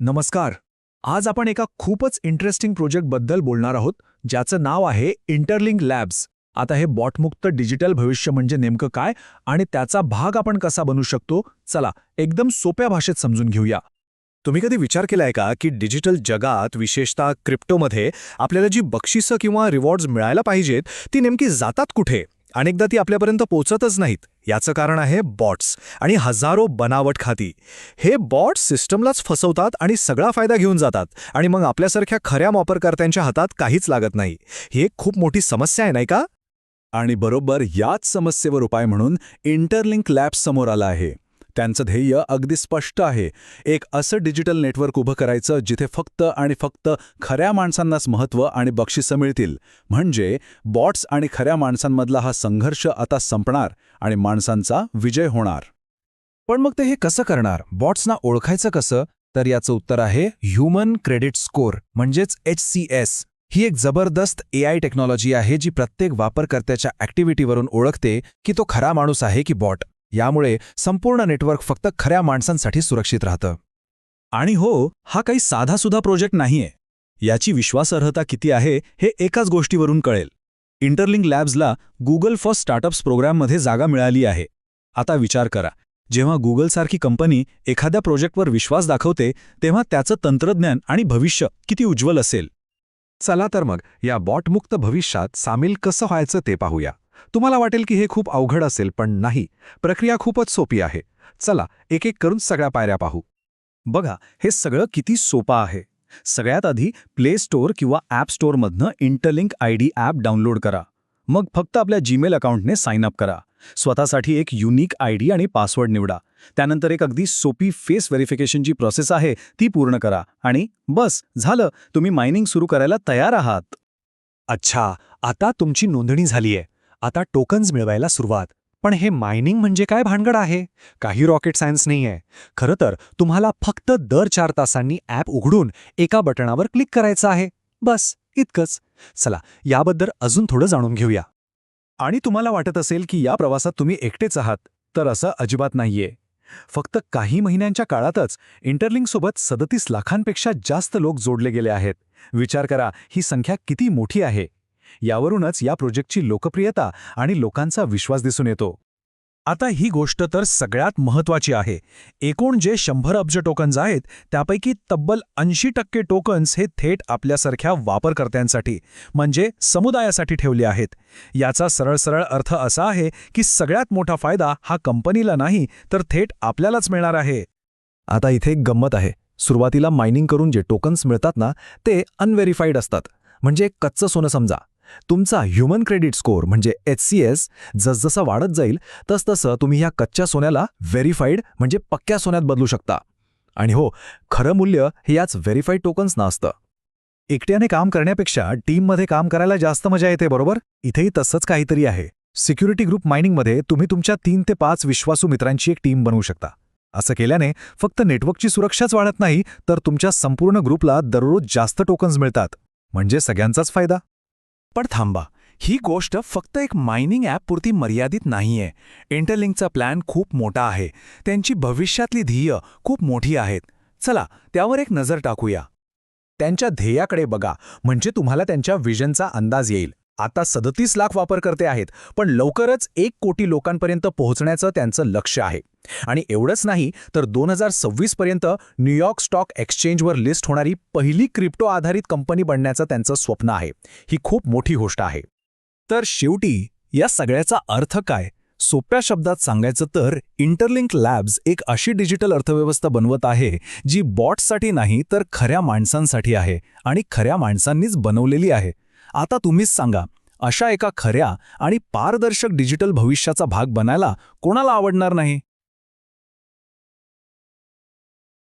नमस्कार. आज आपण एका खूपच इंटरेस्टिंग प्रोजेक्टबद्दल बोलणार आहोत ज्याचं नाव आहे इंटरलिंक लॅब्स आता हे बॉटमुक्त डिजिटल भविष्य म्हणजे नेमकं काय आणि त्याचा भाग आपण कसा बनू शकतो? चला एकदम सोप्या भाषेत समजून घेऊया. तुम्ही कधी विचार केलाय का की डिजिटल जगात विशेषतः क्रिप्टोमध्ये आपल्याला जी बक्षिसं किंवा रिवॉर्ड्स मिळायला पाहिजेत ती नेमकी जातात कुठे? अनेकदा ती आपल्यापर्यंत पोचतच नाहीत. याचं कारण आहे बॉट्स आणि हजारो बनावट खाती. हे बॉट्स सिस्टमलाच फसवतात आणि सगळा फायदा घेऊन जातात. आणि मग आपल्यासारख्या खऱ्या वापरकर्त्यांच्या हातात काहीच लागत नाही. ही एक खूप मोठी समस्या आहे नाही का? आणि बरोबर याच समस्येवर उपाय म्हणून इंटरलिंक लॅब्स समोर आला आहे. त्यांचं ध्येय अगदी स्पष्ट आहे. एक असं डिजिटल नेटवर्क उभं करायचं जिथे फक्त आणि फक्त खऱ्या माणसांनाच महत्त्व आणि बक्षिसं मिळतील. म्हणजे बॉट्स आणि खऱ्या माणसांमधला हा संघर्ष आता संपणार आणि माणसांचा विजय होणार. पण मग ते हे कसं करणार? बॉट्सना ओळखायचं कसं? तर याचं उत्तर आहे ह्युमन क्रेडिट स्कोर म्हणजेच एच सी एस ही एक जबरदस्त एआय टेक्नॉलॉजी आहे जी प्रत्येक वापरकर्त्याच्या ॲक्टिव्हिटीवरून ओळखते की तो खरा माणूस आहे की बॉट यामुळे संपूर्ण नेटवर्क फक्त खऱ्या माणसांसाठी सुरक्षित राहतं. आणि हो हा काही साधासुधा प्रोजेक्ट नाहीये. याची विश्वासार्हता किती आहे हे एकाच गोष्टीवरून कळेल. इंटरलिंक लॅब्सला गुगल फॉर स्टार्टअप्स प्रोग्राममध्ये जागा मिळाली आहे. आता विचार करा जेव्हा गुगलसारखी कंपनी एखाद्या प्रोजेक्टवर विश्वास दाखवते तेव्हा त्याचं तंत्रज्ञान आणि भविष्य किती उज्ज्वल असेल. चला तर मग या बॉटमुक्त भविष्यात सामील कसं व्हायचं ते पाहूया. तुम्हाला वाटेल की हे खूप अवघड असेल पण नाही. प्रक्रिया खूपच सोपी आहे. चला एक एक करून सगळ्या पायऱ्या पाहू. बघा हे सगळं किती सोपं आहे. सगळ्यात आधी प्ले स्टोअर किंवा app स्टोअरमधनं Interlink I D app download करा. मग फक्त आपल्या जीमेल अकाउंटने साइन अप करा. स्वतःसाठी एक युनिक आय डी आणि पासवर्ड निवडा. त्यानंतर एक अगदी सोपी फेस व्हेरिफिकेशनची प्रोसेस आहे ती पूर्ण करा. आणि बस झालं. तुम्ही मायनिंग सुरू करायला तयार आहात. अच्छा आता तुमची नोंदणी झालीय. आता टोकन्स मिळवायला सुरुवात. पण हे मायनिंग म्हणजे काय भानगड आहे? काही रॉकेट सायन्स नाहीये. खरं तर तुम्हाला फक्त दर चार तासांनी ॲप उघडून एका बटणावर क्लिक करायचं आहे. बस इतकंच. चला याबद्दल अजून थोडं जाणून घेऊया. आणि तुम्हाला वाटत असेल की या प्रवासात तुम्ही एकटेच आहात तर असं अजिबात नाहीये. फक्त काही महिन्यांच्या काळातच इंटरलिंकसोबत सदतीस लाखांपेक्षा जास्त लोक जोडले गेले आहेत. विचार करा ही संख्या किती मोठी आहे? यावरूनच या प्रोजेक्टची लोकप्रियता आणि लोकांचा विश्वास दिसून येतो. आता ही गोष्ट तर सगळ्यात महत्वाची आहे. एकूण जे शंभर अब्ज टोकन्स आहेत त्यापैकी तब्बल ऐंशी टक्के टोकन्स हे थेट आपल्यासारख्या वापरकर्त्यांसाठी म्हणजे समुदायासाठी ठेवले आहेत. याचा सरळ सरळ अर्थ असा आहे की सगळ्यात मोठा फायदा हा कंपनीला नाही तर थेट आपल्यालाच मिळणार आहे. आता इथे एक गंमत आहे. सुरुवातीला मायनिंग करून जे टोकन्स मिळतात ना ते अनव्हेरीफाईड असतात. म्हणजे कच्चं सोनं समजा. तुमचा ह्युमन क्रेडिट स्कोअर म्हणजे एच सी एस जसजसं वाढत जाईल तसतसं तुम्ही ह्या कच्च्या सोन्याला व्हेरीफाईड म्हणजे पक्क्या सोन्यात बदलू शकता. आणि हो खरं मूल्य हे याच व्हेरीफाईड टोकन्स असतं. एकट्याने काम करण्यापेक्षा टीममध्ये काम करायला जास्त मजा येते बरोबर? इथेही तसंच काहीतरी आहे. सिक्युरिटी ग्रुप मायनिंगमध्ये तुम्ही तुमच्या तीन ते पाच विश्वासू मित्रांची एक टीम बनवू शकता. असं केल्याने फक्त नेटवर्कची सुरक्षाच वाढत नाही तर तुमच्या संपूर्ण ग्रुपला दररोज जास्त टोकन्स मिळतात. म्हणजे सगळ्यांचाच फायदा. पण थांबा ही गोष्ट फक्त एक मायनिंग ॲपपुरती मर्यादित नाहीये. इंटरलिंकचा प्लॅन खूप मोठा आहे. त्यांची भविष्यातली ध्येय खूप मोठी आहेत. चला त्यावर एक नजर टाकूया. त्यांच्या ध्येयाकडे बघा म्हणजे तुम्हाला त्यांच्या विजनचा अंदाज येईल. आता सदतीस लाख वापरकर्ते आहेत पण लवकरच एक कोटी लोकांपर्यंत पोहोचण्याचं त्यांचं लक्ष आहे. आणि एवढंच नाही तर दोन हजार सव्वीस पर्यंत न्यूयॉर्क स्टॉक एक्सचेंजवर लिस्ट होणारी पहिली क्रिप्टो आधारित कंपनी बनण्याचं त्यांचं स्वप्न आहे. ही खूप मोठी गोष्ट आहे. तर शेवटी या सगळ्याचा अर्थ काय? सोप्या शब्दात सांगायचं तर इंटरलिंक लॅब्स एक अशी डिजिटल अर्थव्यवस्था बनवत आहे जी बॉट्ससाठी नाही तर खऱ्या माणसांसाठी आहे आणि खऱ्या माणसांनीच बनवलेली आहे. आता तुम्हीच सांगा अशा एका खऱ्या आणि पारदर्शक डिजिटल भविष्याचा भाग बनायला कोणाला आवडणार नाही?